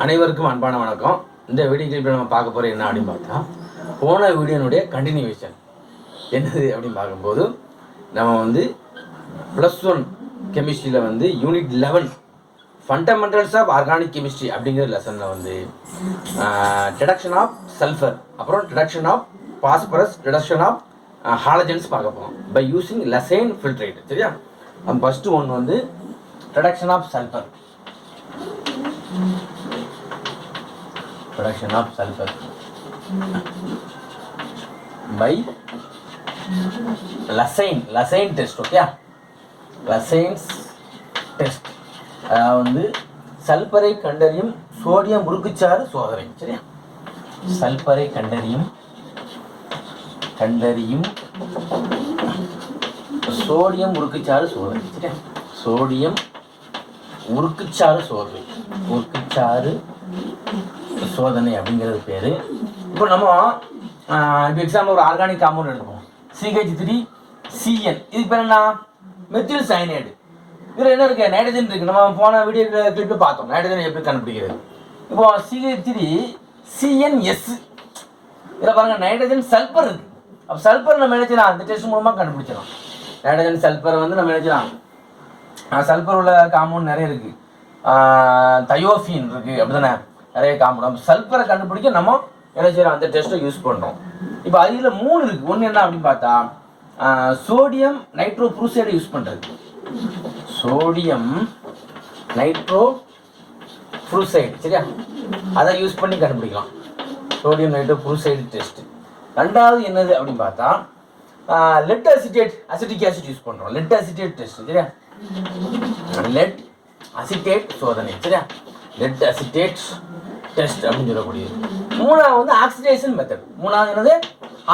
அனைவருக்கும் அன்பான வணக்கம். இந்த வீடியோ கிளிப்பில் நம்ம பார்க்க போகிற என்ன அப்படின்னு பார்த்தா போன வீடியோனுடைய கண்டினியூவேஷன் என்னது அப்படின்னு பார்க்கும்போது நம்ம வந்து ப்ளஸ் ஒன் கெமிஸ்ட்ரியில் வந்து unit eleven fundamentals of organic chemistry அப்படிங்கிற லெசனில் வந்து டிடக்ஷன் ஆஃப் சல்ஃபர் அப்புறம் detection of phosphorus detection of halogens பார்க்க போகிறோம் பை யூஸிங் லெசைன் ஃபில்ட்ரேட் சரியா? ஃபஸ்ட்டு ஒன்று வந்து detection of sulphur production of sulfur. By Lassaigne Lassaigne test okay Lassaigne's test அதாவது வந்து சல்பரை கண்டறியும் சோடியம் முறுக்குச்சாறு சோதனை சரியா? சல்பரை கண்டறியும் கண்டறியும் சோடியம் முறுக்குச்சாறு சோதனை சரியா? சோடியம் உருக்குச்சாறு சோதனை. உருக்குச்சாறு சோதனை அப்படிங்கிறது பேர். இப்போ நம்ம இப்போ எக்ஸாம்பிள் ஒரு ஆர்கானிக் காம்பவுண்ட் எடுத்துப்போம். சிஹெச் த்ரீ சிஎன் இதுக்கு பேர் என்ன? மெத்தில் சைனைடு இதில் என்ன இருக்கு? நைட்ரஜன் இருக்கு. நம்ம போன வீடியோ கிளிப்பு பார்த்தோம். நைட்ரஜன் எப்படி கண்டுபிடிக்கிறது? இப்போ சிஹெச் த்ரீ சிஎன்எஸ் இதில் பாருங்க. நைட்ரஜன் சல்பர் இருக்கு. அப்போ சல்பர் நம்ம நினைச்சிடலாம் அந்த டெஸ்ட் மூலமாக கண்டுபிடிச்சிடலாம். நைட்ரஜன் சல்பர் வந்து நம்ம நினைச்சிடலாம் சல்பர் உள்ள காம்பவுண்ட் நிறைய இருக்கு. தயோஃபின் இருக்கு. அப்படிதானே நிறைய காம்பவுண்ட். சல்பரை கண்டுபிடிக்க நம்ம என்ன செய்யறோம்? அந்த டெஸ்ட்டை யூஸ் பண்ணுறோம் இப்போ அதில் மூணு இருக்கு. ஒன்று என்ன அப்படின்னு பார்த்தா சோடியம் நைட்ரோ புரூசைடை யூஸ் பண்ணுறது சோடியம் நைட்ரோ புரூசைடு சரியா? அதை யூஸ் பண்ணி கண்டுபிடிக்கலாம். சோடியம் நைட்ரோ புரூசைடு டெஸ்ட் ரெண்டாவது என்னது அப்படின்னு பார்த்தா lead acetate acetic acid use பண்ணுறோம் லெட் அசிட்டேட் டெஸ்ட் சரியா? லெட் அசிட்டேட் சோதனை சரியா? லெட் அசிட்டேட் டெஸ்ட் அப்படின்னு சொல்லக்கூடியது மூணாவது வந்து ஆக்சிடேஷன் மெத்தட் மூணாவது என்னது?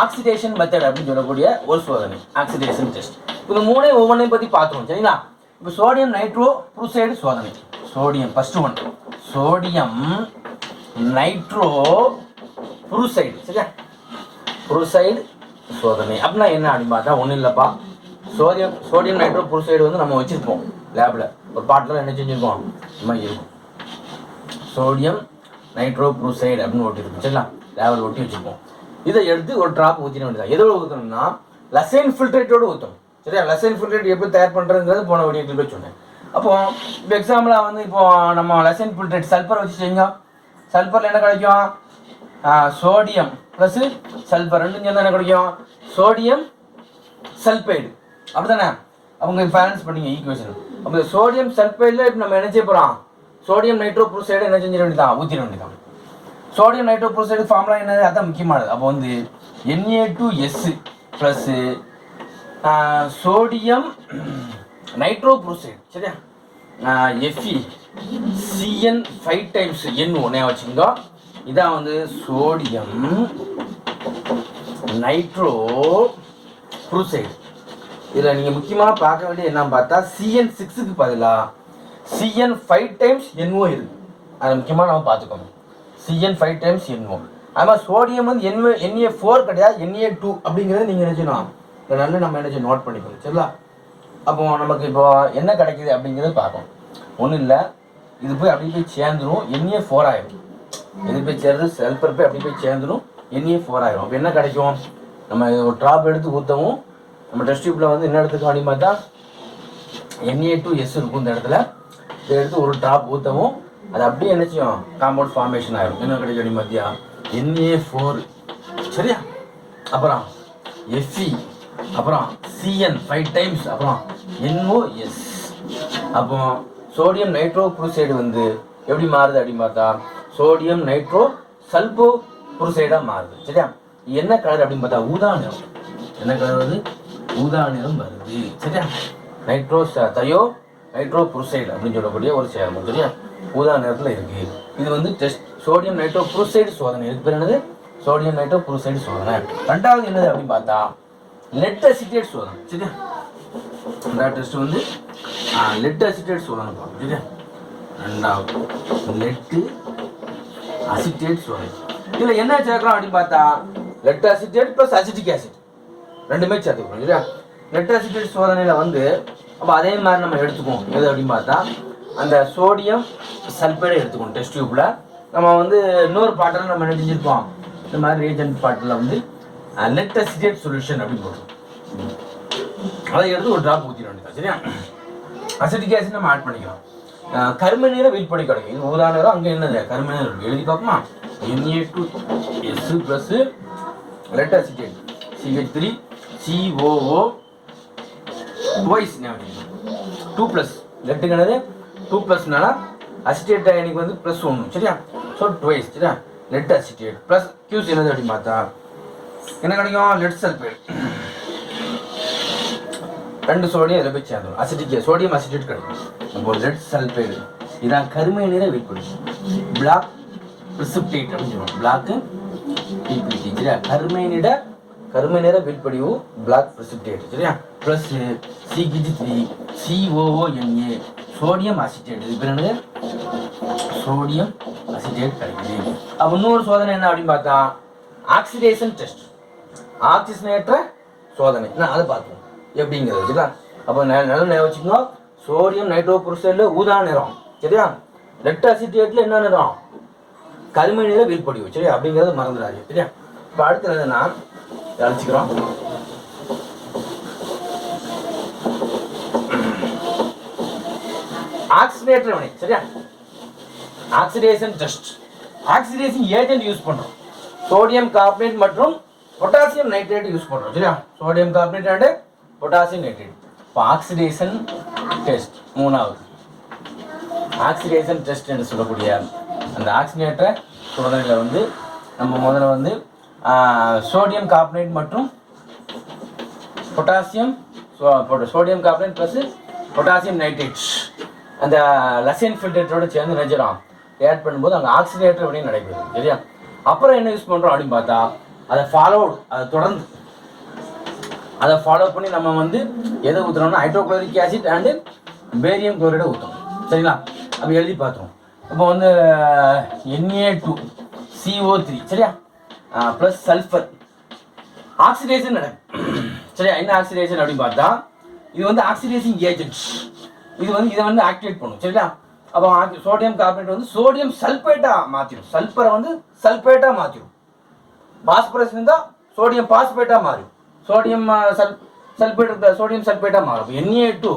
ஆக்சிடேஷன் மெத்தட் அப்படின்னு சொல்லக்கூடிய ஒரு சோதனை. ஆக்சிடேஷன் டெஸ்ட் இந்த மூணே ஒவ்வொன்றையும் பற்றி பார்த்துருவோம் சரிங்களா? இப்போ சோடியம் நைட்ரோ புரூசைடு சோதனை. Sodium first one sodium nitroprusside சரியா? புரூசைடு சோதனை. அப்படின்னா என்ன அப்படின்னு பார்த்தா ஒன்றும் இல்லைப்பா. சோடியம் சோடியம் நைட்ரோ புரூசைடு வந்து நம்ம வச்சுருப்போம் லேபில் ஒரு பாட்டில் என்ன செஞ்சுருக்கோம்? இந்த மாதிரி இருக்கும். சோடியம் நைட்ரோ ப்ரூசைடு அப்படின்னு ஒட்டியிருக்கும் சரிங்களா? லேவல் ஒட்டி வச்சுருப்போம். இதை எடுத்து ஒரு ட்ராப் ஊற்றின வேண்டியதான் எதோட ஊற்றணும்னா லசைன் ஃபில்ட்ரேட்டோடு ஊற்றணும் சரியா? லசைன் ஃபில்ட்ரேட் எப்படி தயார் பண்ணுறதுங்கிறது போன வீடியோ போய் சொன்னேன். அப்போ இப்போ எக்ஸாம்பிளாக வந்து இப்போ நம்ம லசைன் ஃபில்ட்ரேட் சல்ஃபர் வச்சு செஞ்சோம் சல்ஃபரில் என்ன கிடைக்கும்? சோடியம் ப்ளஸ் சல்ஃபர் ரெண்டும் சேர்ந்தா என்ன கிடைக்கும்? சோடியம் சல்பைடு அப்படிதானே அவங்க பேலன்ஸ் பண்ணிங்க ஈக்குவேஷன் அப்போ சோடியம் சல்பைடில் இப்போ நம்ம என்ன செய்ய போகிறோம் சோடியம் நைட்ரோ புரூசைடு என்ன செஞ்சிட வேண்டியதான் ஊற்றிட வேண்டியதான் சோடியம் நைட்ரோ புரோசைடு ஃபார்முலா என்னது அதான் முக்கியமானது. அப்போ வந்து NA two S plus sodium nitroprusside சரியா? FE CN five times N ஒன்றே வச்சுருந்தோம் இதான் வந்து சோடியம் நைட்ரோ புரூசைடு இதில் நீங்கள் முக்கியமாக பார்க்க வேண்டியது என்னன்னு பார்த்தா சிஎன் சிக்ஸுக்கு பதிலாக சிஎன் ஃபைவ் டைம்ஸ் என்ஓ இல் அதை முக்கியமாக நம்ம பார்த்துக்கோங்க சிஎன் ஃபைவ் டைம்ஸ் என்ஓ அது மாதிரி சோடியம் வந்து என்ஏ என்ஏ ஃபோர் கிடையாது என்ஏ டூ அப்படிங்கிறத நீங்கள் என்ன இதை நல்லா நம்ம என்ன நோட் பண்ணிக்கணும். சரிங்களா? அப்போ நமக்கு இப்போ என்ன கிடைக்குது அப்படிங்கிறத பார்க்கணும். ஒன்றும் இல்லை. இது போய் அப்படி போய் சேர்ந்துரும். என்ஏ ஃபோர் ஆயிரும். இது போய் சேர்ந்து செல்பர் போய் அப்படி போய் சேர்ந்துரும். என்ஏ ஃபோர் ஆயிரும். அப்போ என்ன கிடைக்கும்? நம்ம ஒரு ட்ராப் எடுத்து ஊற்றவும் நம்ம டெஸ்ட் டியூப்பில் வந்து என்ன எடுத்துக்கோ அப்படின்னு பார்த்தா என்ஏ டூ எஸ் இருக்கும் இந்த இடத்துல. இதை எடுத்து ஒரு ட்ராப் ஊற்றவும் அது அப்படியே என்னச்சியும் காம்பவுண்ட் ஃபார்மேஷன் ஆகிடும் என்ன கிடைக்கும் அப்படின்னு பார்த்தியா என்ஏ ஃபோர் சரியா? அப்புறம் எஃப்இ அப்புறம் சிஎன் ஃபைவ் டைம்ஸ் அப்புறம் என்ஓஎஸ் அப்போ சோடியம் நைட்ரோ புரூசைடு வந்து எப்படி மாறுது அப்படின்னு பார்த்தா சோடியம் நைட்ரோ சல்போ புரூசைடாக மாறுது. சரியா? என்ன கலர் அப்படின்னு பார்த்தா ஊதா நிறம் என்ன கலர் வருது? ஊதா நிறம் வருது. சரியா? நைட்ரோ தயோ நைட்ரோ புரூசைடு அப்படின்னு சொல்லக்கூடிய ஒரு சேர்மம் சரியா? ஊதா நேரத்தில் இருக்குது இது வந்து டெஸ்ட் சோடியம் நைட்ரோ புரூசைடு சோதனை. இதுக்கு பேர் என்னது? சோடியம் நைட்ரோ புரூசைடு சோதனை. ரெண்டாவது என்னது அப்படின்னு பார்த்தா லெட் அசிட்டேட் சோதனை சரியா? ரெண்டாவது டெஸ்ட் வந்து லெட் அசிட்டேட் சோதனை பார்க்கணும் சரியா? ரெண்டாவது லெட்டு அசிட்டேட் சோதனை. இதில் என்ன சேர்க்குறோம் அப்படின்னு பார்த்தா lead acetate plus acetic acid ரெண்டுமே சேர்த்துக்கணும் சரியா? லெட் அசிட்டேட் சோதனையில் வந்து அப்போ அதே மாதிரி நம்ம எடுத்துக்குவோம். எது அப்படின்னு பார்த்தா அந்த சோடியம் சல்பேடை எடுத்துக்கணும் டெஸ்ட் டியூப்பில் நம்ம வந்து இன்னொரு பாட்டில் நம்ம என்ன செஞ்சுருப்போம்? இந்த மாதிரி ரீஜென்ட் பாட்டில் வந்து லெட் அசிடேட் சொல்யூஷன் அப்படின்னு போடுறோம் அதை எடுத்து ஒரு ட்ராப் ஊற்றிட வேண்டியது சரியா? அசிட்டிக் ஆசிட் நம்ம ஆட் பண்ணிக்கலாம். அஹ் கரும நீரை வீழ்படி கிடைக்கும் இது உதாரணம் அங்கே என்னது? கரும நீர் எழுதி பார்ப்போமா NA two S plus lead acetate CH three COO twice two plus லெட்டுக்கு two ப்ளஸ்னால அசிட்டேட் அயனிக்கு வந்து ப்ளஸ் ஒன்று சரியா? ஸோ டுவைஸ் சரியா? லெட் அசிட்டேட் ப்ளஸ் கியூஸ் என்னது அப்படின்னு பார்த்தா? என்ன கிடைக்கும்? லெட் சல்பேட் ரெண்டு சோடியம் இதில் போய் சேர்ந்துடும் அசிட்டிக் சோடியம் அசிட்டேட் கிடைக்கும். அப்போ லெட் சல்பேடு இதான் கருமை நீரை வெளிப்படும் பிளாக் ப்ரிசிப்டேட் அப்படின்னு சொல்லுவோம் பிளாக்கு பிபிடி சரியா? கருமை நிற கருமை நிற வீழ்படிவு பிளாக் ப்ரிசிப்டேட் சரியா? ப்ளஸ் சிகிஜி த்ரீ சிஓஓஎன்ஏ சோடியம் அசிட்டேட் இது பேர் என்னது? சோடியம் அசிட்டேட் கிடைக்குது அப்போ இன்னொரு சோதனை என்ன அப்படின்னு பார்த்தா ஆக்சிடேஷன் டெஸ்ட் ஆக்சிஜனேற்ற சோதனை. நான் அதை பார்ப்போம். எப்படிங்கிறது சரிங்களா அப்போ நெ- நல்ல நேரம் வச்சுக்கணும் சோடியம் நைட்ரோ குருசைடில் ஊதா நிறம் சரியா? லெட் அசிட்டேட்டில் என்ன நிறம்? கருமை நிற வீழ்படிவு சரியா? அப்படிங்கிறது மறந்துடாது சரியா? இப்போ அடுத்து என்னதுன்னா அழைச்சிக்கிறோம் ஆக்சிடேட்டர் வினை சரியா? Oxidation test oxidation agent use பண்ணுறோம் சோடியம் கார்பனேட் மற்றும் பொட்டாசியம் நைட்ரேட் யூஸ் பண்ணுறோம் சரியா? Sodium carbonate and potassium nitrate இப்போ ஆக்சிடேஷன் டெஸ்ட் மூணாவது. ஆக்சிடேஷன் டெஸ்ட் என்று சொல்லக்கூடிய அந்த ஆக்சிடேட்டர் சோதனையில் வந்து நம்ம முதல்ல வந்து சோடியம் கார்பனேட் மற்றும் potassium sodium carbonate plus potassium nitrate அந்த லசியன் ஃபில்டேட்டரோட சேர்ந்து நினைச்சிடும் ஆட் பண்ணும்போது அங்கே ஆக்சிடேட்டர் அப்படின்னு நடைபெறும் சரியா? அப்புறம் என்ன யூஸ் பண்ணுறோம் அப்படின்னு பார்த்தா அதை ஃபாலோடு அதை தொடர்ந்து அதை ஃபாலோ பண்ணி நம்ம வந்து எதை ஊற்றுறோம்னா ஹைட்ரோக்ளோரிக் ஆசிட் அண்டு பேரியம் குளோரைடை ஊற்றணும் சரிங்களா? அப்போ எழுதி பார்த்தோம் இப்போ வந்து என்ஏ டூ சிஓ த்ரீ சரியா? ப்ளஸ் சல்ஃபர் ஆக்சிடேஷன் நடக்கும் சரியா என்ன ஆக்சிடேஷன் அப்படின்னு பார்த்தா இது வந்து ஆக்சிடேஷன் ஏஜென்ட் இது வந்து இதை வந்து ஆக்டிவேட் பண்ணும். சரியா அப்போ சோடியம் கார்பனேட் வந்து சோடியம் சல்பேட்டாக மாற்றிடும் சல்பரை வந்து சல்பேட்டாக மாற்றிடும் பாஸ்பரஸ் இருந்தால் சோடியம் பாஸ்பேட்டாக மாறும். சோடியம் சல் சல்பேட் சோடியம் சல்பேட்டாக மாறும். என்ஏ டூ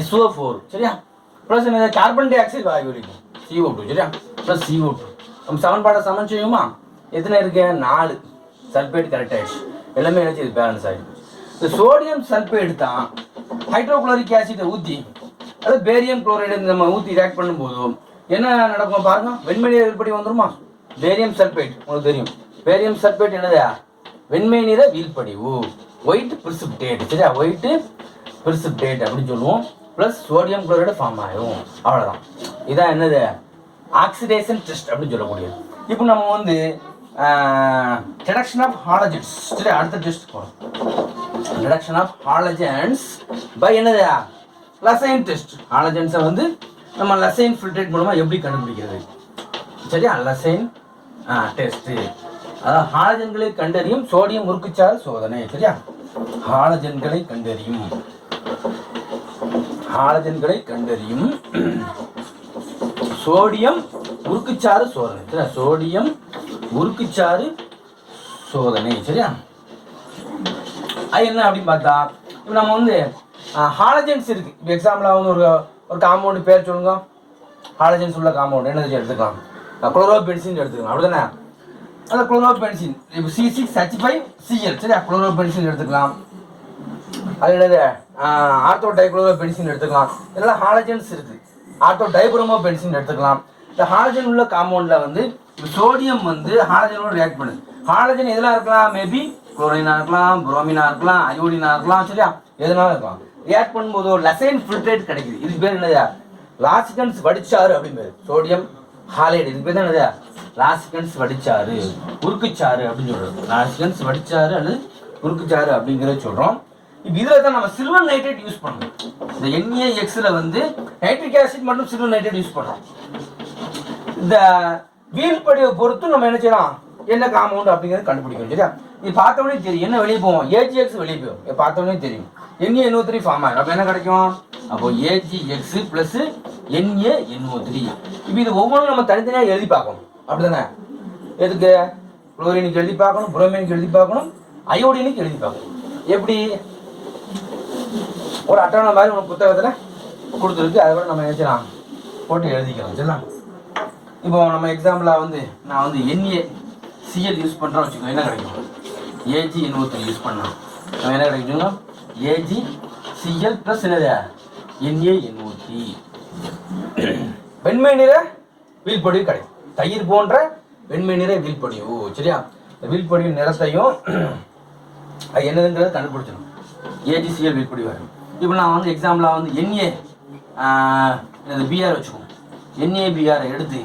எஸ்ஓ ஃபோர் சரியா? ப்ளஸ் என்ன கார்பன் டை ஆக்சைடு வாயு இருக்கும் சிஓ டூ சரியா? ப்ளஸ் சிஓ டூ நம்ம சமன்பாடை சமன் செய்யுமா எத்தனை இருக்கு? நாலு. சல்பேட் கரெக்ட் ஆகிடுச்சு எல்லாமே நினைச்சு இது பேலன்ஸ் ஆகிடுச்சு இந்த சோடியம் சல்பேட் தான் ஹைட்ரோகுளோரிக் ஆசிட்டை ஊற்றி அதாவது பேரியம் குளோரைடு நம்ம ஊற்றி ரியாக்ட் பண்ணும்போது என்ன நடக்கும் பாருங்க? வெண்மை நீர் வந்துருமா? பேரியம் சல்பேட் உங்களுக்கு தெரியும். பேரியம் சல்பேட் என்னதா? வெண்மை நிற வீழ்படிவு. ஒயிட் பிரிசிப்டேட் சரியா? ஒயிட் பிரிசிப்டேட் அப்படின்னு சொல்லுவோம். ப்ளஸ் சோடியம் குளோரைடு ஃபார்ம் ஆயிரும். அவ்வளோதான் இதான் என்னது? ஆக்சிடேஷன் டெஸ்ட் அப்படின்னு சொல்லக்கூடியது. இப்போ நம்ம வந்து ரிடக்ஷன் ஆஃப் ஹாலஜன்ஸ் சரி அடுத்த டெஸ்ட் போகிறோம் ரிடக்ஷன் ஆஃப் ஹாலஜன்ஸ் பை என்னது? லசைன் டெஸ்ட் ஹாலஜன்ஸை வந்து நம்ம லசைன் ஃபில்ட்ரேட் மூலமாக எப்படி கண்டுபிடிக்கிறது? சரியா? லசைன் டெஸ்ட்டு அதாவது ஹாலஜன்களை கண்டறியும் சோடியம் முறுக்குச்சாறு சோதனை. சரியா? ஹாலஜன்களை கண்டறியும். ஹாலஜன்களை கண்டறியும். சோடியம் உருக்குச்சாறு சோதனை. சரியா? சோடியம் உருக்குச்சாறு சோதனை சரியா? அது என்ன அப்படின்னு பார்த்தா இப்போ நம்ம வந்து ஹாலஜன்ஸ் இருக்குது இப்போ எக்ஸாம்பிளாக வந்து ஒரு ஒரு காம்பவுண்டு பேர் சொல்லுங்க. ஹாலஜன்ஸ் உள்ள காம்பவுண்ட் என்ன எடுத்துக்கலாம்? குளோரோ பென்சின் எடுத்துக்கலாம். அப்படிதானே? அந்த குளோரோ பென்சின் இப்போ C six H five CL சரியா? குளோரோ பென்சின் எடுத்துக்கலாம். அது என்னது? ஆர்த்தோ டைக்ளோரோ பென்சின் எடுத்துக்கலாம். இதெல்லாம் ஹாலஜன்ஸ் இருக்குது ஆர்த்தோ டைப்ரோமோ பென்சின் எடுத்துக்கலாம். இந்த ஹாலஜன் உள்ள காம்பவுண்டில் வந்து சோடியம் வந்து ஹாலஜனோட ரியாக்ட் பண்ணுது. ஹாலஜன் எதெல்லாம் இருக்கலாம்? மேபி குளோரினா இருக்கலாம் புரோமினா இருக்கலாம் அயோடினா இருக்கலாம் சரியா? எதனால இருக்கலாம். ரியாக்ட் பண்ணும்போது ஒரு லசைன் ஃபில்ட்ரேட் கிடைக்குது. இது பேர் என்னது? லாசிகன்ஸ் வடிச்சாறு அப்படின்னு பேர் சோடியம் ஹாலைடு இது பேர் தான் என்னது? லாசிகன்ஸ் வடிச்சாறு உருக்குச்சாறு அப்படின்னு சொல்றோம் லாசிகன்ஸ் வடிச்சாறு அல்லது உருக்குச்சாறு அப்படிங்கிறத சொல்றோம். இப்போ இதில் தான் நம்ம சில்வர் நைட்ரேட் யூஸ் பண்ணணும் இந்த என்ஏஎக்ஸில் வந்து நைட்ரிக் ஆசிட் மற்றும் சில்வர் நைட்ரேட் யூஸ் பண்ணுறோம் இந்த வீழ்படியை பொறுத்து நம்ம என்ன செய்யலாம்? என்ன காம்பவுண்ட் அப்படிங்கிறது கண்டுபிடிக்கணும் சரியா? இது பார்த்தவொடனே தெரியும். என்ன வெளியே போவோம்? ஏஜிஎக்ஸ் வெளியே போவோம். பார்த்தவொடனே தெரியும். என்ஏ எண்ணூத்தி த்ரீ ஃபார்ம் ஆகும் அப்போ என்ன கிடைக்கும்? அப்போ AGX plus NA NO three இப்போ இது ஒவ்வொன்றும் நம்ம தனித்தனியாக எழுதி பார்க்கணும். அப்படிதானே? எதுக்கு? குளோரினுக்கு எழுதி பார்க்கணும் புரோமினுக்கு எழுதி பார்க்கணும் அயோடினுக்கு எழுதி பார்க்கணும். எப்படி? ஒரு அட்டவணை மாதிரி ஒரு புத்தகத்தில் கொடுத்துருக்கு. அதை கூட நம்ம நினைச்சலாம் போட்டு எழுதிக்கலாம் சரிங்களா இப்போ நம்ம எக்ஸாம்பிளாக வந்து நான் வந்து என்ஏ சிஎல் யூஸ் பண்ணுறோம் வச்சுக்கோ என்ன கிடைக்கும்? ஏஜி எண்ணூற்றி யூஸ் பண்ணலாம். நம்ம என்ன கிடைக்குங்க ஏஜி சிஎல் ப்ளஸ் என்னது? என்ஏ எண்ணூற்றி வெண்மை நிற வீழ்படிவு கிடைக்கும். தயிர் போன்ற வெண்மை நிற ஓ சரியா? இந்த வீழ்படிவு நிறத்தையும் அது என்னதுங்கிறத கண்டுபிடிச்சிடும் ஏஜிசிஎல் வீழ்படிவு வரும். இப்போ நான் வந்து எக்ஸாம்பிளாக வந்து என்ஏ இந்த பிஆர் வச்சுக்கோங்க. என்ஏ பிஆரை எடுத்து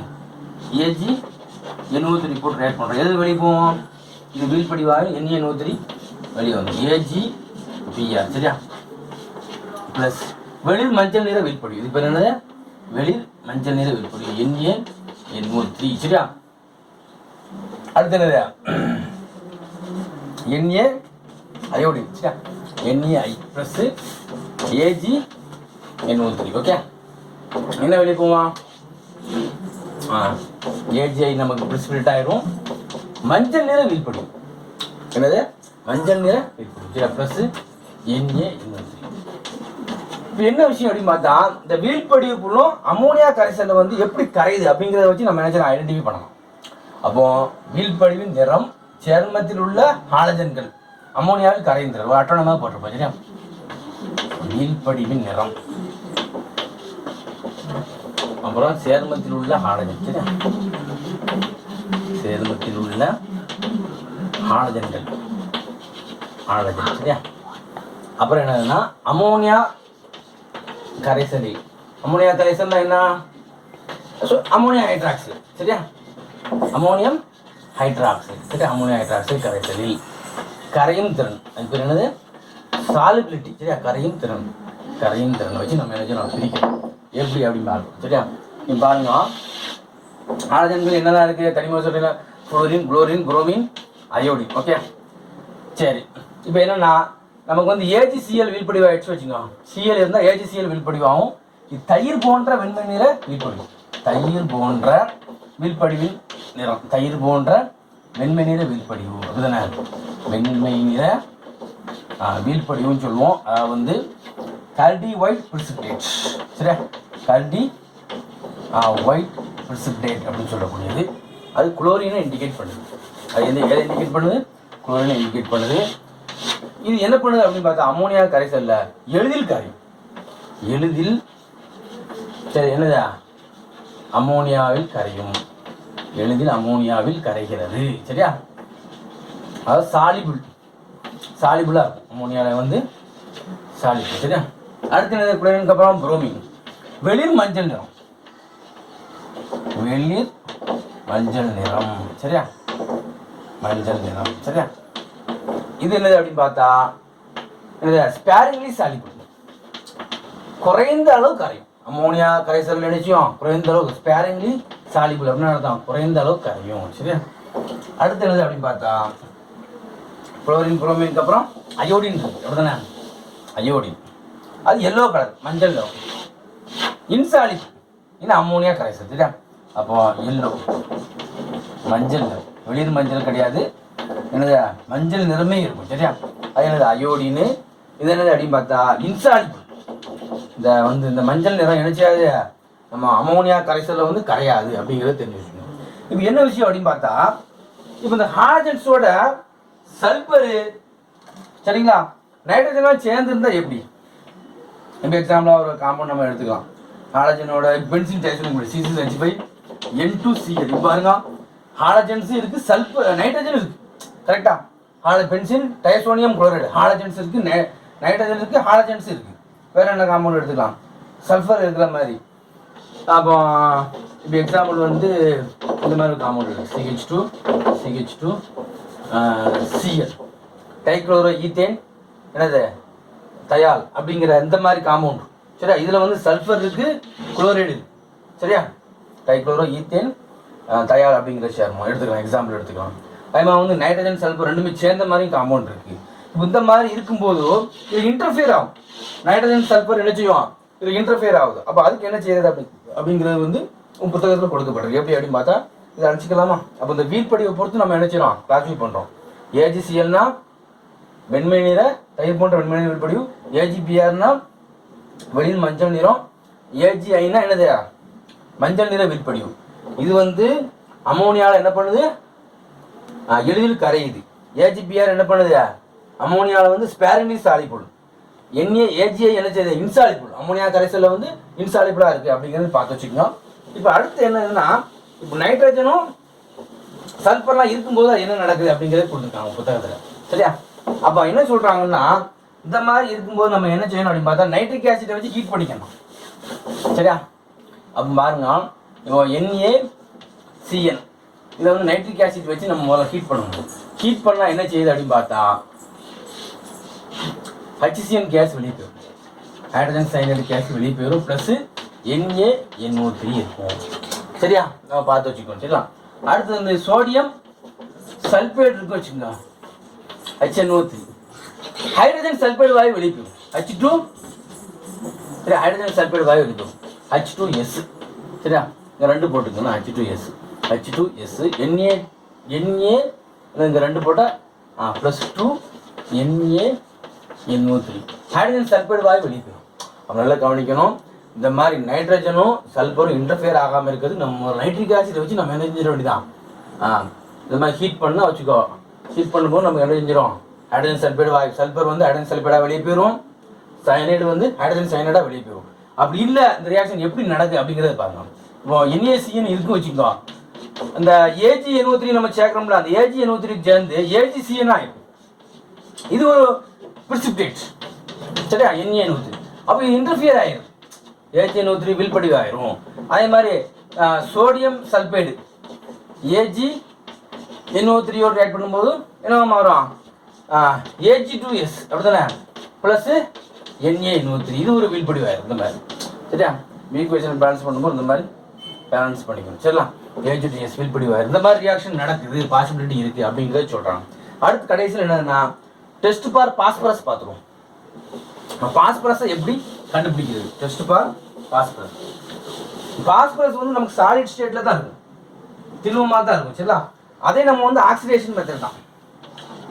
ஏஜி எண்ணூற்றி போட்டு ரேட் பண்ணுறோம் எது வெளியே போவோம் இது வீழ்படிவாக என்ஏ நூற்றி வெளியே வரும் ஏஜி பிஆர் சரியா? ப்ளஸ் வெளிர் மஞ்சள் நிற வீழ்படிவு இது பேர் என்னது? வெளிர் மஞ்சள் நிற வீழ்படிவு என்ஏ எண்ணூற்றி சரியா? அடுத்து என்னது? என்ஏ அயோடின் சரியா? என்ஏஐ ப்ளஸ் ஏஜி எண்ணூற்றி ஓகே என்ன வெளியே போவான் ஏஜிஐ நமக்கு பிரிசிபிலிட் ஆயிரும் மஞ்சள் நிற வில்படி. என்னது? மஞ்சள் நிற வில்படி. ப்ளஸ் என்ஏ இப்போ என்ன விஷயம் அப்படின்னு பார்த்தா இந்த வீழ்படிவுக்குள்ளும் அமோனியா கரைசலில் வந்து எப்படி கரையுது அப்படிங்கிறத வச்சு நம்ம நினைச்சு ஐடென்டிஃபை பண்ணலாம். அப்போ வீழ்படிவின் நிறம் சேர்மத்தில் உள்ள ஹாலஜன்கள் அமோனியாவில் கரையும் அட்டோனமாக போட்டிருப்போம் சரியா? வீழ்படிவின் நிறம். அப்புறம் சேர்மத்தில் உள்ள ஹாலஜன் சரியா சேர்மத்தில் உள்ள ஹாலஜன்கள் ஹாலஜன் சரியா அப்புறம் என்னதுன்னா அமோனியா கரைசலி. அமோனியா கரைசல்னா என்ன? அமோனியா ஹைட்ராக்சைடு சரியா? அமோனியம் ஹைட்ராக்சைடு சரியா அமோனியா ஹைட்ராக்சைடு கரைசலில். கரையும் திறன். அது பேர் என்னது? சாலிபிலிட்டி சரியா? கரையும் திறன். கரையும் திறன் வச்சு நம்ம என்ன செய்யணும்? பிரிக்கணும். எப்படி அப்படின்னு சரியா? நீ பாருங்க. ஆலஜன்கள் என்னெல்லாம் இருக்கு? தனிம சொல்றீங்க. Chlorine chlorine bromine iodine. Okay? சரி. இப்போ என்னன்னா நமக்கு வந்து ஏஜிசிஎல் வீழ்படிவு ஆயிடுச்சு வச்சுக்கோ. சிஎல் இருந்தால் ஏஜிசிஎல் வீழ்படிவாகும் இது தயிர் போன்ற வெண்மை நிற வீழ்படிவு தயிர் போன்ற வீழ்படிவின் நிறம். தயிர் போன்ற வெண்மை நிற வீழ்படிவு அப்படிதானே? வெண்மை நிற ஆ, வீழ்படிவுன்னு சொல்லுவோம். அதாவது வந்து கல்டி ஒயிட் பிரிசிப்டேட் சரியா? கல்டி ஒயிட் பிரிசிப்டேட் அப்படின்னு சொல்லக்கூடியது. அது குளோரினை இண்டிகேட் பண்ணுது. அது எந்த எதை இண்டிகேட் பண்ணுது? குளோரினை இண்டிகேட் பண்ணுது. இது என்ன பண்ணுது அப்படின்னு பார்த்தா அமோனியா கரைசல்ல எளிதில் கரையும். எளிதில் சரி என்னதா? அமோனியாவில் கரையும். எளிதில் அமோனியாவில் கரைகிறது. சரியா? அதாவது சாலிபுல் சாலிபுலாக இருக்கும். அமோனியாவில் வந்து சாலிபுல் சரியா? அடுத்த என்னது அப்புறம் புரோமின் வெளிர் மஞ்சள் நிறம். வெளிர் மஞ்சள் நிறம். சரியா? மஞ்சள் நிறம். சரியா? இது என்னது அப்படின்னு பார்த்தா ஸ்பேரிங்லி சாலிபுல் குறைந்த அளவு கரையும். அமோனியா கரைசல் நினைச்சியும் குறைந்த அளவுக்கு ஸ்பேரிங்லி சாலிபுல் அப்படின்னு அர்த்தம். குறைந்த அளவு கரையும். சரியா? அடுத்து என்னது அப்படின்னு பார்த்தா குளோரின் புரோமினுக்கு அப்புறம் அயோடின் இருக்கு. அப்படிதானே அயோடின். அது எல்லோ கலர் மஞ்சள் நிறம் இன்சாலிப் இது அம்மோனியா கரைசல் சரியா அப்போ எல்லோ மஞ்சள் நிறம் வெளிர் மஞ்சள் கிடையாது. என்னது? மஞ்சள் நிறமே இருக்கும் சரியா? அது என்னது? அயோடின்னு இது என்னது அப்படின்னு பார்த்தா இன்சாலிக் இந்த வந்து இந்த மஞ்சள் நிறம் நினைச்சாது நம்ம அமோனியா கரைசல்ல வந்து கரையாது அப்படிங்கிறத தெரிஞ்சு வச்சுக்கணும். இப்போ என்ன விஷயம் அப்படின்னு பார்த்தா இப்போ இந்த ஹாஜன்ஸோட சல்பரு சரிங்களா? நைட்ரஜன்லாம் சேர்ந்துருந்தா எப்படி? இப்போ எக்ஸாம்பிளாக ஒரு காம்பவுண்ட் நம்ம எடுத்துக்கலாம். ஹாலஜனோட பென்சின் டைசன் கூட சிசி செஞ்சு ஃபைவ் என் டு சிஎல் பாருங்க. ஹாலஜன்ஸும் இருக்குது சல்ஃபர் நைட்ரஜன் இருக்குது கரெக்டாக ஹால பென்சின் டைசோனியம் குளோரைடு ஹாலஜன்ஸ் இருக்குது நை- நைட்ரஜன் இருக்குது ஹாலஜன்ஸ் இருக்குது வேறு என்ன காம்பவுண்ட் எடுத்துக்கலாம்? சல்ஃபர் இருக்கிற மாதிரி. அப்போ இப்போ எக்ஸாம்பிள் வந்து இந்த மாதிரி ஒரு காம்பவுண்ட் இருக்குது CH two CH two CL dichloroethane என்னது? தயால் அப்படிங்கிற இந்த மாதிரி காம்பவுண்ட் சரியா? இதில் வந்து சல்ஃபர் இருக்கு குளோரைடு இருக்கு. சரியா? டைக்ளோரோ ஈத்தேன் தயால் அப்படிங்கிற சேர்மம் எடுத்துக்கலாம் எக்ஸாம்பிள் எடுத்துக்கலாம். அதே வந்து நைட்ரஜன் சல்ஃபர் ரெண்டுமே சேர்ந்த மாதிரி காம்பவுண்ட் இருக்கு. இந்த மாதிரி இருக்கும்போது இது இன்டர்ஃபியர் ஆகும். நைட்ரஜன் சல்ஃபர் என்ன செய்யும்? இது இன்டர்ஃபியர் ஆகுது. அப்போ அதுக்கு என்ன செய்யறது அப்படி அப்படிங்கிறது வந்து உன் புத்தகத்தில் கொடுக்கப்பட்டிருக்கு எப்படி அப்படின்னு பார்த்தா இதை அடிச்சுக்கலாமா அப்போ இந்த வீட்படிவை பொறுத்து நம்ம என்ன செய்யறோம்? கிளாஸிஃபை பண்ணுறோம் ஏஜிசிஎல்னா வெண்மை நீரை தயிர் போன்ற வெண்மை நீர் வீழ்படிவு ஏஜிபிஆர்னா வெளியில் மஞ்சள் நிறம். ஏஜிஐனா என்னது? மஞ்சள் நிற வீழ்படிவு இது வந்து அமோனியாவில் என்ன பண்ணுது? எளிதில் கரையுது. ஏஜிபிஆர் என்ன பண்ணுது? அமோனியாவில் வந்து ஸ்பேரண்டி சாலிப்பொருள் எண்ணெய ஏஜிஐ என்ன செய்யுது? இன்சாலிபுல் அமோனியா கரைசலில் வந்து இன்சாலிபுளாக இருக்குது அப்படிங்கிறது பார்த்து வச்சுக்கோங்க இப்போ அடுத்து என்னதுன்னா இப்போ நைட்ரஜனும் சல்ஃபர்லாம் இருக்கும்போது என்ன நடக்குது அப்படிங்கிறத கொடுத்துருக்காங்க புத்தகத்தில். சரியா? அப்போ என்ன சொல்கிறாங்கன்னா இந்த மாதிரி இருக்கும்போது நம்ம என்ன செய்யணும் அப்படின்னு பார்த்தா நைட்ரிக் ஆசிடை வச்சு ஹீட் பண்ணிக்கணும். சரியா? அப்போ பாருங்க இப்போ என்ஏ சிஎன் இதை வந்து நைட்ரிக் ஆசிட் வச்சு நம்ம முதல்ல ஹீட் பண்ணணும். ஹீட் பண்ணால் என்ன செய்யுது அப்படின்னு பார்த்தா ஹச்சிசிஎன் கேஸ் வெளியே போயிடும். ஹைட்ரஜன் சைனைடு கேஸ் வெளியே போயிடும். ப்ளஸ் என்ஏ என்ஓ த்ரீ இருக்கும். சரியா? நம்ம பார்த்து வச்சுக்கோங்க சரியா? அடுத்தது இந்த சோடியம் சல்ஃபேட் இருக்கு வச்சுக்கோங்க. ஹெச்என்ஓ த்ரீ ஹைட்ரஜன் சல்ஃபைடு வாயு வெளியே ஹச் டூ சரி ஹைட்ரஜன் சல்ஃபைடு வாயு வெளியே ஹச் டூ எஸ் சரியா? இங்கே ரெண்டு போட்டுக்கணும் H two S H two S NA NA இங்கே ரெண்டு போட்டால் ஆ plus two NA NO three hydrogen sulphide வாயு வெளியே அப்போ நல்லா கவனிக்கணும். இந்த மாதிரி நைட்ரஜனும் சல்ஃபரும் இன்டர்ஃபியர் ஆகாமல் இருக்கிறது நம்ம நைட்ரிக் ஆசிட் வச்சு நம்ம என்ன செஞ்சிட வேண்டியதான் ஆ இந்த மாதிரி ஹீட் பண்ணால் வச்சுக்கோ. ஹீட் பண்ணும்போது நம்ம என்ன செஞ்சிடும் ஹைட்ரஜன் சல்ஃபைடு வாயு சல்பர் வந்து ஹைட்ரஜன் சல்பைடாக வெளியே போயிடும் சயனைடு வந்து ஹைட்ரஜன் சயனைடாக வெளியே போயிடும் அப்படி இல்லை இந்த ரியாக்ஷன் எப்படி நடக்குது அப்படிங்கிறத பாருங்க இப்போ என்ஏசின்னு இருக்கும் வச்சுக்கோ அந்த ஏஜி எண்பத்தி த்ரீ நம்ம சேர்க்கிறோம்ல அந்த ஏஜி எண்பத்தி த்ரீ சேர்ந்து ஏஜி சிஎன் ஆயிடும் இது ஒரு பிரிசிபிடேட் சரியா? என்ஏ எண்பத்தி அப்போ இது இன்டர்ஃபியர் ஆயிடும் ஏஜி எண்பத்தி த்ரீ வில்படிவு ஆயிரும். அதே மாதிரி சோடியம் சல்பைடு ஏஜி எண்பத்தி த்ரீயோடு ரியாக்ட் பண்ணும்போது என்ன மாறும் ஏஜி டூ எஸ் அப்படிதானே ப்ளஸ் என்ஏ நூற்றி இது ஒரு வீழ்படி ஆயிரும் இந்த மாதிரி. சரியா? ஈக்குவேஷன் பேலன்ஸ் பண்ணும்போது இந்த மாதிரி பேலன்ஸ் பண்ணிக்கணும். சரிலாம் ஏஜி டூ எஸ் வீழ்படி ஆயிரும் இந்த மாதிரி ரியாக்ஷன் நடக்குது பாசிபிலிட்டி இருக்குது அப்படிங்கிறத சொல்கிறாங்க அடுத்து கடைசியில் என்னதுன்னா டெஸ்ட் பார் பாஸ்பரஸ் பார்த்துருவோம். பாஸ்பரஸை எப்படி கண்டுபிடிக்கிறது? டெஸ்ட் பார் பாஸ்பரஸ் பாஸ்பரஸ் வந்து நமக்கு சாலிட் ஸ்டேட்டில் தான் இருக்கும். திண்மமாக தான் இருக்கும். சரிங்களா அதே நம்ம வந்து ஆக்சிடேஷன் மெத்தட் தான்.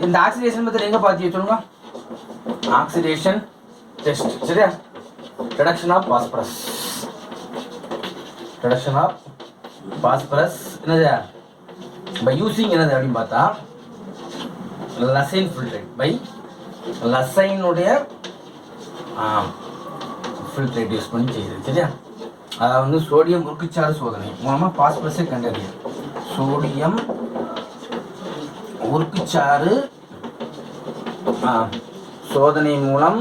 இந்த ஆக்சிடேஷன் மெத்தட் எங்க பார்த்து சொல்லுங்க? ஆக்சிடேஷன் டெஸ்ட் சரியா? Reduction of phosphorus reduction of phosphorus என்னது? பை யூசிங் என்னது அப்படின்னு பார்த்தா லசைன் ஃபில்ட்ரேட் பை லசைனுடைய ஃபில்ட்ரேட் யூஸ் பண்ணி செய்யுது. சரியா? அதாவது வந்து சோடியம் உருக்குச்சாறு சோதனை. மூலமாக பாஸ்பரஸை கண்டறியும் சோடியம் உருக்குச்சாறு சோதனை மூலம்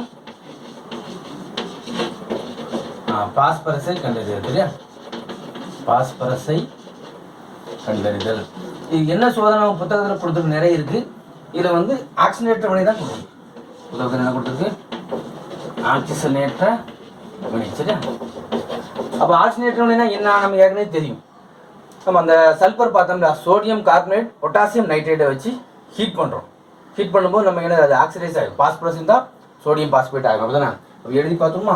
பாஸ்பரஸை கண்டறிதல் சரியா? பாஸ்பரஸை கண்டறிதல். இது என்ன சோதனை? புத்தகத்தில் கொடுத்துருக்கு நிறைய இருக்கு. இதில் வந்து ஆக்சினேட்டர் வழி தான் கொடுக்கும் புத்தகத்தில் என்ன கொடுத்துருக்கு? ஆக்சிஜனேற்ற வழி சரியா? அப்போ ஆக்சிஜனேட்டர் வழினா என்ன? நம்ம ஏற்கனவே தெரியும். நம்ம அந்த சல்பர் பார்த்தோம்னா சோடியம் கார்பனேட் பொட்டாசியம் நைட்ரேட்டை வச்சு ஹீட் பண்ணுறோம் ஹீட் பண்ணும்போது நம்ம என்ன அது ஆக்சிடைஸ் ஆகும் பாஸ்பரஸ் இருந்தால் சோடியம் பாஸ்பேட் ஆகும் அப்படிதானே அப்போ எழுதி பார்த்தோமா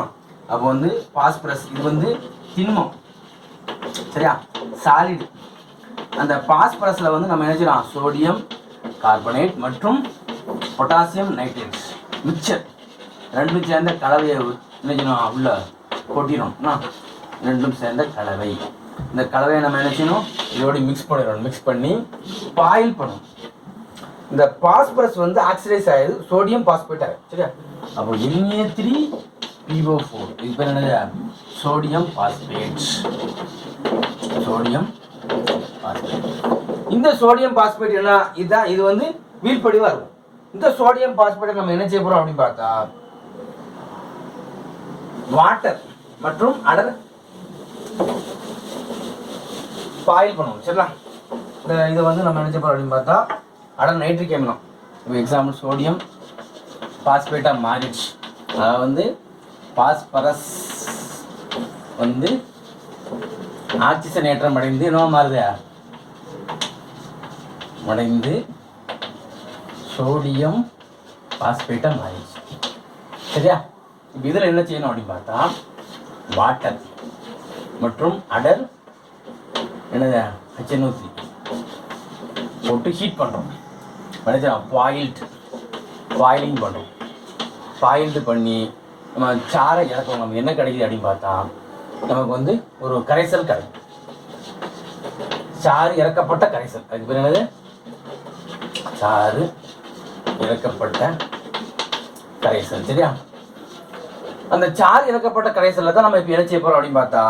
அப்போ வந்து பாஸ்பரஸ் இது வந்து திண்மம். சரியா? சாலிடு அந்த பாஸ்பரஸில் வந்து நம்ம என்ன செய்யலாம் சோடியம் கார்பனேட் மற்றும் பொட்டாசியம் நைட்ரேட் மிக்சர் ரெண்டும் சேர்ந்த கலவையை என்ன செய்யணும் உள்ள கொட்டிடும் என்ன? ரெண்டும் சேர்ந்த கலவை. இந்த கலவையை நம்ம என்ன செய்யணும்? இதோட மிக்ஸ் பண்ணிடணும். மிக்ஸ் பண்ணி பாயில் பண்ணணும். இந்த பாஸ்பரஸ் வந்து ஆக்சிடைஸ் ஆகுது சோடியம் பாஸ்பேட் ஆகுது சரியா? அப்போ என்ஏ த்ரீ பிஓ ஃபோர் இது பேர் என்னது? சோடியம் பாஸ்பேட் சோடியம் பாஸ்பேட் இந்த சோடியம் பாஸ்பேட் என்ன? இதுதான் இது வந்து வீழ்படிவாக இருக்கும். இந்த சோடியம் பாஸ்பேட்டை நம்ம என்ன செய்ய போகிறோம் அப்படின்னு பார்த்தா வாட்டர் மற்றும் அடர் பாயில் பண்ணுவோம் சரிங்களா? இந்த இதை வந்து நம்ம என்ன போகிறோம் அப்படின்னு பார்த்தா அடர் நைட்ரிக் அமிலம் இப்போ எக்ஸாம்பிள் சோடியம் பாஸ்பேட்டாக மாறிடுச்சு. அதாவது வந்து பாஸ்பரஸ் வந்து ஆக்சிஜனேற்றம் அடைந்து என்ன மாறுது? அடைந்து சோடியம் பாஸ்பேட்டாக மாறிடுச்சு. சரியா? இப்போ இதில் என்ன செய்யணும் அப்படின்னு பார்த்தா வாட்டர் மற்றும் அடர் என்னது ஹெச்என்ஓ போட்டு ஹீட் பண்ணுறோம் மனுஷன் பாயில்ட் பாயிலிங் பண்ணுறோம் பாயில்டு பண்ணி நம்ம சாரை இறக்குவோம். நம்ம என்ன கிடைக்குது அப்படின்னு பார்த்தா நமக்கு வந்து ஒரு கரைசல் கிடைக்கும். சாறு இறக்கப்பட்ட கரைசல். அதுக்கு பேர் என்னது? சாறு இறக்கப்பட்ட கரைசல். சரியா? அந்த சாறு இறக்கப்பட்ட கரைசலில் தான் நம்ம இப்போ என்ன செய்ய போகிறோம் அப்படின்னு பார்த்தா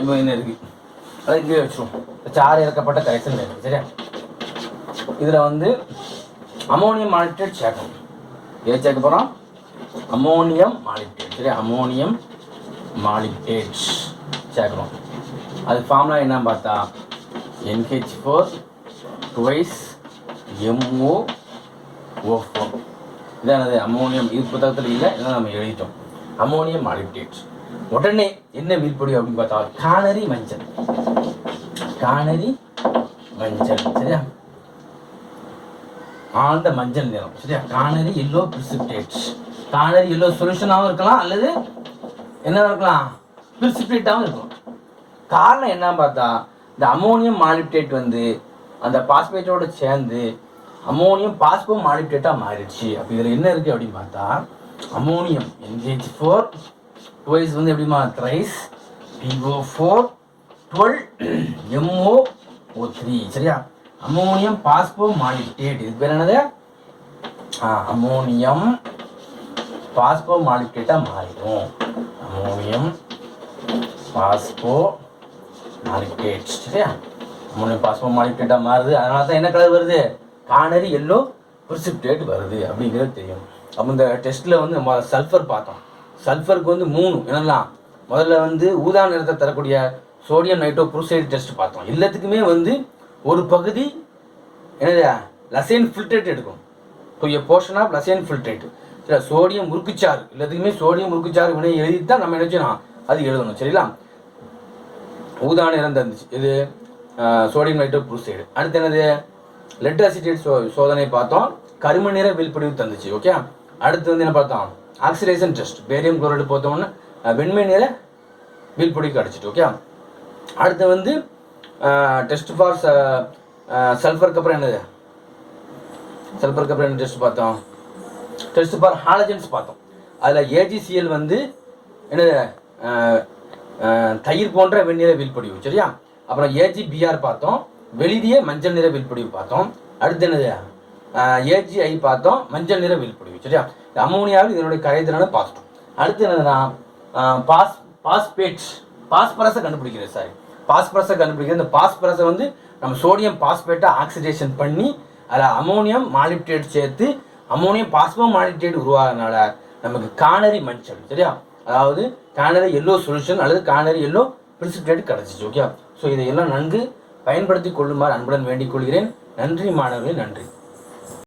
இப்போ என்ன இருக்கு? அதை இங்கே வச்சுருவோம் சாறு இறக்கப்பட்ட கரைசல் இருக்கு சரியா? இதில் வந்து அமோனியம் மாலிட்டேட் சேர்க்கணும். எது சேர்க்க போகிறோம் அமோனியம் மாலிட்டேட் சரி அமோனியம் மாலிட்டேட் சேர்க்கணும். அது ஃபார்முலா என்னன்னு பார்த்தா NH four twice MO O four இதானது ammonium இது புத்தகத்தில் இல்லை இதான் நம்ம எழுதிட்டோம். அமோனியம் மாலிப்டேட் உடனே என்ன வீழ்பொடி அப்படின்னு பார்த்தா காணரி மஞ்சள். காணரி மஞ்சள் சரியா? ஆழ்ந்த மஞ்சள் நிறம் சரியா? Canary yellow precipitate canary yellow சொல்யூஷனாகவும் இருக்கலாம் அல்லது என்ன இருக்கலாம்? பிரிசிபிடேட்டாகவும் இருக்கலாம். காரணம் என்னன்னு பார்த்தா இந்த அமோனியம் மாலிப்டேட் வந்து அந்த பாஸ்பேட்டோட சேர்ந்து அமோனியம் பாஸ்போ மாலிப்டேட்டாக மாறிடுச்சு. அப்போ இதில் என்ன இருக்குது அப்படின்னு பார்த்தா அமோனியம் என்ஹெச் ஃபோர் டுவைஸ் வந்து எப்படிமா thrice PO four twelve MO O three சரியா? Ammonium phosphomolybdate. இது பேர் என்னது? அம்மோனியம் அமோனியம் பாஸ்போ மாலிப்டேட்டாக மாறிடும். Ammonium phosphomolybdate. சரியா? அமோனியம் பாஸ்போ மாலிப்டேட்டாக மாறுது. அதனால தான் என்ன கலர் வருது? காணரி எல்லோ பிரிசிப்டேட் வருது அப்படிங்கிறது தெரியும். அப்போ இந்த டெஸ்ட்டில் வந்து நம்ம சல்ஃபர் பார்த்தோம். சல்ஃபருக்கு வந்து மூணு என்னெல்லாம்? முதல்ல வந்து ஊதா நிறத்தை தரக்கூடிய சோடியம் நைட்ரோ புருசைடு டெஸ்ட் பார்த்தோம். எல்லாத்துக்குமே வந்து ஒரு பகுதி என்னது லசைன் ஃபில்ட்ரேட் எடுக்கும். So a portion of Lassaigne filtrate சரி சோடியம் உருக்குச்சாறு. எல்லாத்துக்குமே சோடியம் உருக்குச்சாறு வினை எழுதி தான் நம்ம என்ன செய்யணும்? அது எழுதணும் சரிங்களா? ஊதா நிறம் தந்துச்சு இது சோடியம் நைட்ரோ புரூசைடு அடுத்து என்னது லெட் அசிட்டேட் சோ சோதனை பார்த்தோம். கரும நிற வில்படிவு தந்துச்சு ஓகே அடுத்து வந்து என்ன பார்த்தோம்? ஆக்சிடேஷன் டெஸ்ட் பேரியம் குளோரைடு பார்த்தோம்னா வெண்மை நிற வில்பொடி கிடச்சிட்டு ஓகே அடுத்து வந்து டெஸ்ட் ஃபார் சல்ஃபருக்கு அப்புறம் என்னது? சல்ஃபருக்கு அப்புறம் என்ன டெஸ்ட் பார்த்தோம்? டெஸ்ட் ஃபார் ஹாலஜன்ஸ் பார்த்தோம். அதில் ஏஜிசிஎல் வந்து என்னது? தயிர் போன்ற வெண்ணிற வில்படிவு சரியா? அப்புறம் ஏஜிபிஆர் பார்த்தோம். வெளிரிய மஞ்சள் நிற வில்படிவு பார்த்தோம். அடுத்து என்னது? ஏஜிஐ பார்த்தோம். மஞ்சள் நிற வில்படிவு சரியா? அமோனியாவில் இதனுடைய கரைதிறனை பார்த்துட்டோம். அடுத்து என்னதுன்னா பாஸ் பாஸ்பேட் பாஸ்பரஸை கண்டுபிடிக்கிறது சாரி பாஸ்பரஸை கண்டுபிடிக்கிறது. இந்த பாஸ்பரஸை வந்து நம்ம சோடியம் பாஸ்பேட்டை ஆக்சிடேஷன் பண்ணி அதில் அமோனியம் மாலிப்டேட் சேர்த்து அமோனியம் பாஸ்போ மாலிப்டேட் உருவாகிறதுனால நமக்கு காணரி மஞ்சள் சரியா? அதாவது காணரி எல்லோ சொல்யூஷன் அல்லது காணரி எல்லோ பிரிசிப்டேட் கிடச்சிச்சு ஓகே ஸோ இதையெல்லாம் நன்கு பயன்படுத்தி கொள்ளுமாறு அன்புடன் வேண்டிக் கொள்கிறேன். நன்றி மாணவர்களே நன்றி.